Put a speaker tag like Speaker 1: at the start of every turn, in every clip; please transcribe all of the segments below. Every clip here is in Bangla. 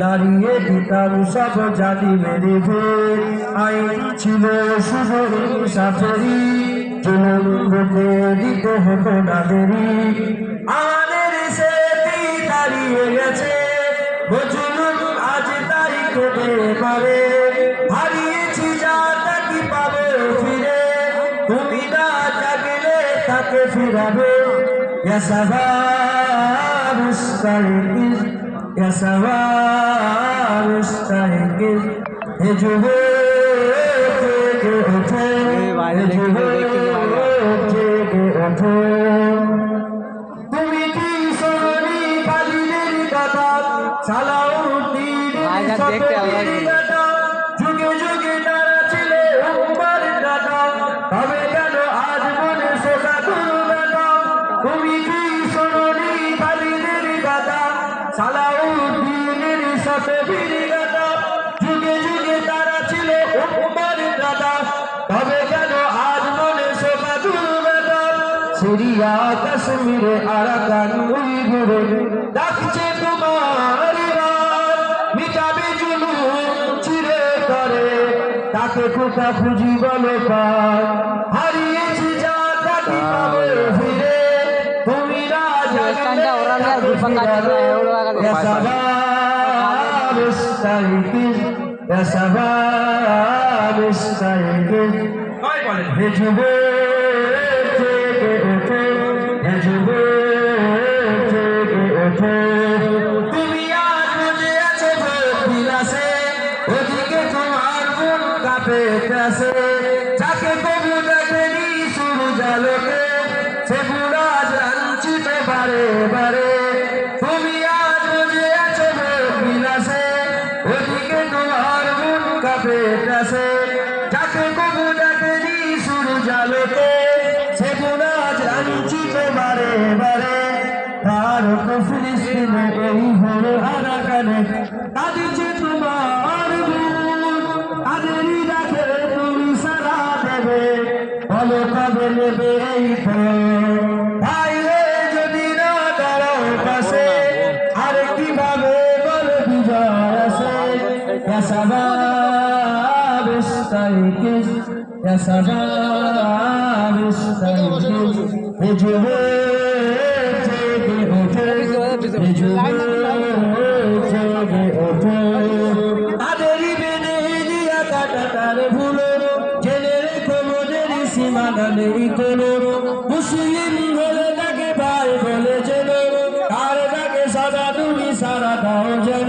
Speaker 1: দাঁড়িয়ে দিতাম সব জাতি মেরে ভেদ আইন ছিল শুধু সাফেরি জুলুম হতে দিতে হতো না দেরি আমাদের সেটি দাঁড়িয়ে গেছে ও জুলুম আজ তাই কেটে পারে হারিয়েছি যা তা কি পাবে ফিরে তুমি না জাগলে তাকে ফিরাবে يا شباب استيقظ يا شباب استيقظ হে যুবক জেগে ওঠো হে যুবক জেগে ওঠো তুমি কি শোনি কালিদের কথা সালাউদ্দিন
Speaker 2: আয়না দেখতে ভালো
Speaker 1: সিরিয়া কাশ্মীরে ডাকছে তোমার মিটাবে জুলু চিরে করে তাকে কোথা খুঁজি বলে পার হারিয়েছি যা কাটি পাবে ফিরে তুমি
Speaker 2: রাজা কান্দা ওরা না
Speaker 1: استيقظ يا شباب استيقظ হে যুবক জেগে ওঠো হে যুবক জেগে ওঠো তুমি আজ বুঝে আছো ভোগ বিলাসে ওদিকে তোমার মন কাঁপে ত্রাসে যাকে কবু দেখেনি শুরু জালোকে সে বুড়া জানছিত বারে বারে শুরু জালোকে সে বুড়া জানছিত বারে বারে তার তো ফিলিস্তিনে এই হলো আরাকানে কাঁদিছে তোমার বুক তাদেরই রাখে তুমি সারা দেবে। বলো কবে নেবে এই ভাই যদি না দাঁড়াও পাশে, আর কীভাবে বলো বিজয় আসে? يا شباب استيقظ يا شباب استيقظ হে যুবক জেগে ওঠো হে যুবক জেগে ওঠো তাদেরই বেঁধে দিয়া কাটা তার ভুলো জেনে রেখো মোদের সীমানা নেই কোনো মুসলিম হলে তাকে ভাই বলে যেন তার তাকে সাদা তুমি সারা দাও যেন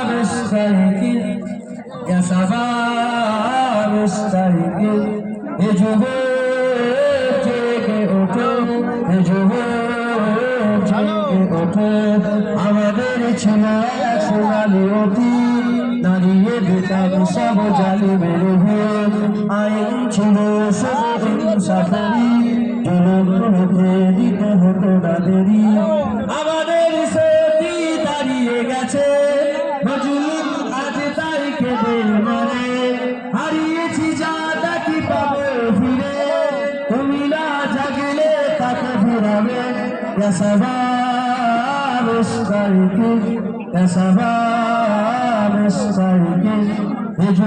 Speaker 1: شباب استيقظ يا شباب استيقظ এ যুবক জেগে ওঠো এ যুবক জেগে ওঠো আমাদের ছিল এক সোনালি অতি দাঁড়িয়ে দিতাম সব জালি মেরে হয়ে আইন ছিল শুধু সাফারি يا شباب استيقظ يا شباب استيقظ হে